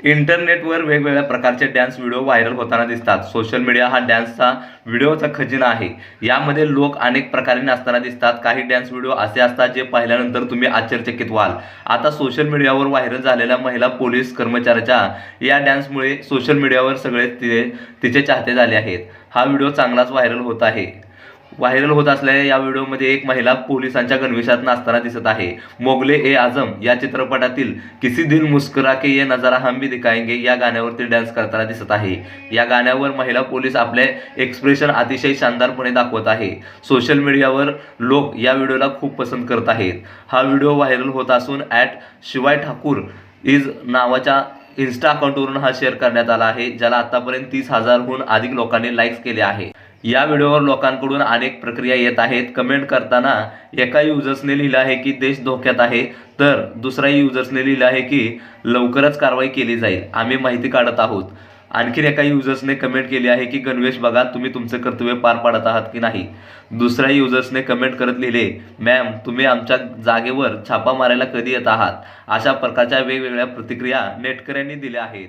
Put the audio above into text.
इंटरनेटवर वेगवेगळ्या प्रकारचे डॅन्स व्हिडिओ व्हायरल होताना दिसतात. सोशल मीडिया हा डॅन्सचा व्हिडिओचा खजिना आहे. यामध्ये लोक अनेक प्रकारे नाचताना दिसतात. काही डॅन्स व्हिडिओ असे असतात जे पाहिल्यानंतर तुम्ही आश्चर्यचकित व्हाल. आता सोशल मीडियावर व्हायरल झालेल्या महिला पोलीस कर्मचाऱ्याच्या या डॅन्समुळे सोशल मीडियावर सगळे तिचे तिचे चाहते झाले आहेत. हा व्हिडिओ चांगलाच व्हायरल होत आहे. व्हायरल होत असलेल्या या व्हिडिओमध्ये एक महिला पोलिसांच्या गणवेशात नाचताना दिसत आहे. मोगले ए आझम या चित्रपटातील किसी दिल मुस्करा के ये नजारा हम भी दिखाएंगे या गाण्यावरती डान्स करताना दिसत आहे. या गाण्यावर महिला पोलीस आपले एक्सप्रेशन अतिशय शानदारपणे दाखवत आहे. सोशल मीडियावर लोक या व्हिडिओला खूप पसंत करत आहेत. हा व्हिडिओ व्हायरल होत असून ॲट शिवाय ठाकूर इज नावाच्या इन्स्टा अकाउंटवरून हा शेअर करण्यात आला आहे ज्याला आतापर्यंत तीस हजारहून अधिक लोकांनी लाईक्स केले आहे. या व्हिडिओवर लोकांकडून अनेक प्रक्रिया येत आहेत. कमेंट करताना एका युजर्सने लिहिलं आहे की देश धोक्यात आहे. तर दुसऱ्या युजर्सने लिहिलं आहे की लवकरच कारवाई केली जाईल. आम्ही माहिती काढत आहोत. आणखीन एका युजर्सने कमेंट केली आहे की गणवेश बघा तुम्ही तुमचं कर्तव्य पार पाडत आहात की नाही? दुसऱ्या युजर्सने कमेंट करत लिहिले मॅम तुम्ही आमच्या जागेवर छापा मारायला कधी येत आहात? अशा प्रकारच्या वेगवेगळ्या प्रतिक्रिया नेटकऱ्यांनी दिल्या आहेत.